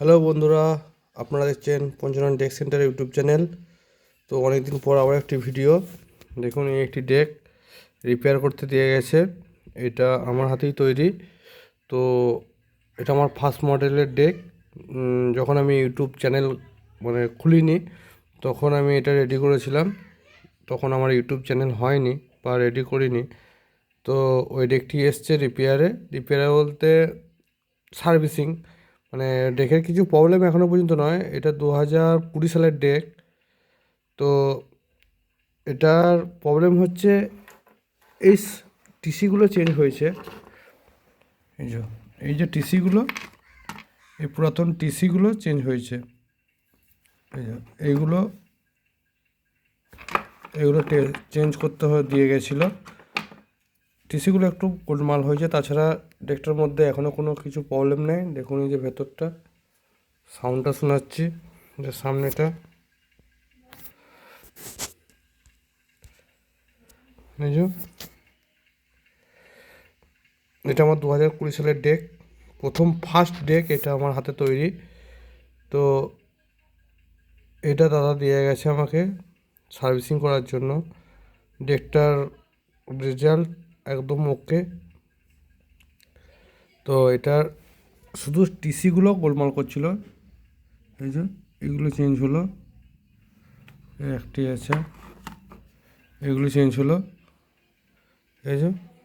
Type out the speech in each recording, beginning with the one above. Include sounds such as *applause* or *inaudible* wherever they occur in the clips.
Hello বন্ধুরা, আপনারা দেখছেন Panchanan deck centre YouTube channel. তো অনেক দিন পর আবার একটি ভিডিও। দেখুন, এই একটি ডেক রিপেয়ার করতে দিয়ে গেছে। এটা আমার হাতেই তৈরি। তো এটা আমার ফার্স্ট মডেলের ডেক যখন আমি ইউটিউব চ্যানেল মানে খুলিনি, তখন আমি এটা রেডি করেছিলাম। তখন আমার ইউটিউব চ্যানেল হয়নি বা রেডি করিনি। তো ওই ডেকটি এসছে রিপেয়ারে রিপেয়ারে বলতে সার্ভিসিং মানে ডেকের কিছু প্রবলেম এখনও পর্যন্ত নয়। এটা দু হাজার কুড়ি সালের ডেক। তো এটার প্রবলেম হচ্ছে এই টিসিগুলো চেঞ্জ হয়েছে। এই যে এই যে টিসিগুলো এই পুরাতন টিসিগুলো চেঞ্জ হয়েছে। এইগুলো এগুলো চেঞ্জ করতে দিয়ে গেছিল। টিসিগুলো একটু গোলমাল হয়েছে, তাছাড়া ডেকটার মধ্যে এখনও কোনো কিছু প্রবলেম নেই। দেখুন এই যে ভেতরটা সাউন্ডটা শোনাচ্ছি, যে সামনেটা। এটা আমার দু হাজার কুড়ি সালের ডেক প্রথম ফার্স্ট ডেক এটা আমার হাতে তৈরি। তো এটা দাদা দিয়ে গেছে আমাকে সার্ভিসিং করার জন্য। ডেকটার রেজাল্ট একদম ওকে তো এটার শুধু টিসিগুলো গোলমাল করছিল। এই যে, এগুলো চেঞ্জ হলো। একটি আছে। এগুলো চেঞ্জ হলো। এই যে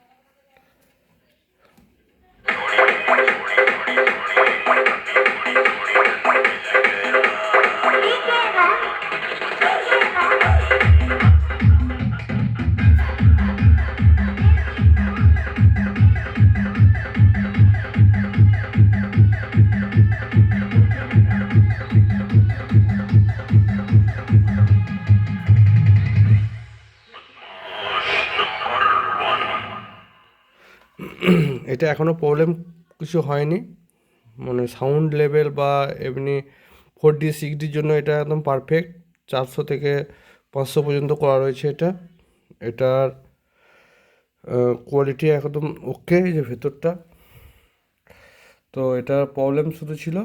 *clears throat* এটা এখনও প্রবলেম কিছু হয়নি। মানে সাউন্ড লেভেল বা এমনি ফোর ডি সিক্স ডির জন্য এটা একদম পারফেক্ট চারশো থেকে পাঁচশো পর্যন্ত করা রয়েছে এটা। এটার কোয়ালিটি একদম ওকে যে ভেতরটা। তো এটার প্রবলেম শুধু ছিল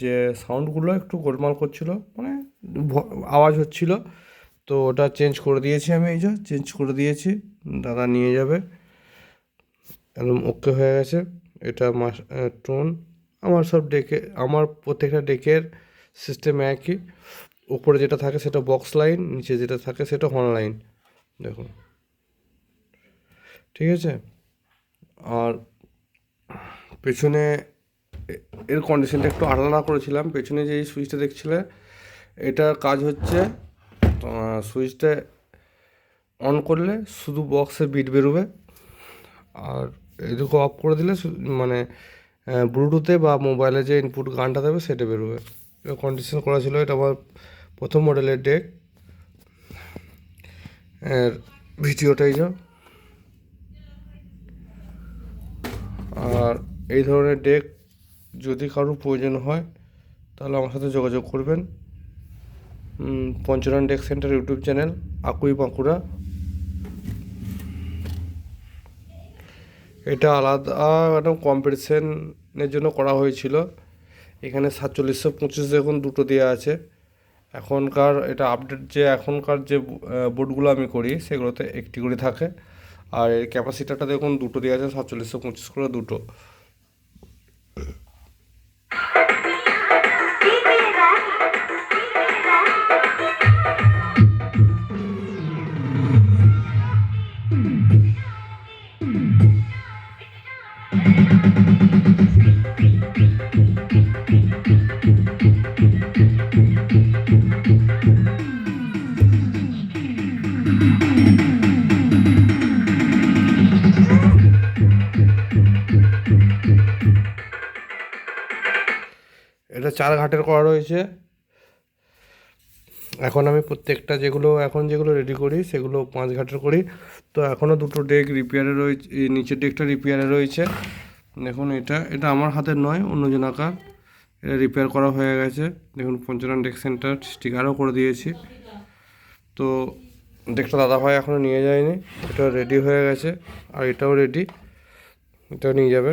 যে সাউন্ডগুলো একটু গোলমাল করছিল মানে আওয়াজ হচ্ছিল। তো ওটা চেঞ্জ করে দিয়েছি আমি এই যে চেঞ্জ করে দিয়েছি। দাদা নিয়ে যাবে। একদম ওকে হয়ে গেছে। এটা মাস টোন আমার সব ডেকে, আমার প্রত্যেকটা ডেকের সিস্টেম একই। উপরে যেটা থাকে সেটা বক্স লাইন নিচে যেটা থাকে সেটা হর্ন লাইন দেখুন। ঠিক আছে? আর পেছনে এর কন্ডিশনটা একটু আলাদা করেছিলাম। পেছনে যে সুইচটা দেখছিলে, এটার কাজ হচ্ছে সুইচটা অন করলে শুধু বক্সে বিট বেরোবে। আর এদিকে অফ করে দিলে মানে ব্লুটুথে বা মোবাইলে যে ইনপুট গানটা দেবে সেটা বেরোবে। কন্ডিশন করা ছিল, এটা আমার প্রথম মডেলের ডেক এর ভিডিওটাই যা। আর এই ধরনের ডেক যদি কারোর প্রয়োজন হয়, তাহলে আমার সাথে যোগাযোগ করবেন। Pancharan deck centre YouTube channel Akui Bankura. এটা আলাদা একটা কম্পিটিশনের জন্য করা হয়েছিল। এখানে সাতচল্লিশশো পঁচিশ এখন দুটো দেওয়া আছে। এখনকার এটা আপডেট যে এখনকার যে বোর্ডগুলো আমি করি, সেগুলোতে একটি করে থাকে। আর এর ক্যাপাসিটারটা দেখুন দুটো দেওয়া আছে, সাতচল্লিশশো পঁচিশ করে দুটো। এটা চার ঘাটের করা রয়েছে। এখন আমি প্রত্যেকটা যেগুলো, এখন যেগুলো রেডি করি, সেগুলো পাঁচ ঘাটের করি। তো এখনও দুটো ডেক রিপেয়ারে রয়েছে নিচের ডেকটা রিপেয়ারে রয়েছে। দেখুন এটা এটা আমার হাতের নয় অন্যজন আঁকার। এটা রিপেয়ার করা হয়ে গেছে। দেখুন পঞ্চরান ডেক সেন্টার স্টিকারও করে দিয়েছি। তো ডেকটা দাদাভাই এখনও নিয়ে যায়নি। এটা রেডি হয়ে গেছে, আর এটাও রেডি এটাও নিয়ে যাবে।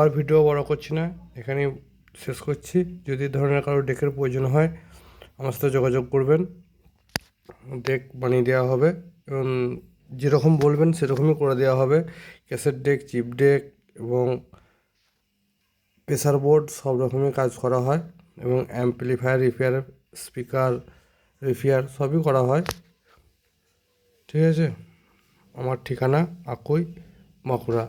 আর ভিডিও বড় করছি না এখানে শেষ করছি। যদি ধরনের কারও ডেকের প্রয়োজন হয়, আমার সাথে যোগাযোগ করবেন। ডেক বানিয়ে দেওয়া হবে এবং যেরকম বলবেন সেরকমই করে দেওয়া হবে। ক্যাসেট ডেক, চিপ ডেক এবং প্রেসার বোর্ড সব রকমের কাজ করা হয় এবং অ্যাম্পলিফায়ার, রিপেয়ার, স্পিকার, রিপেয়ার সবই করা হয়। ঠিক আছে? আমার ঠিকানা, আকুই বাঁকুড়া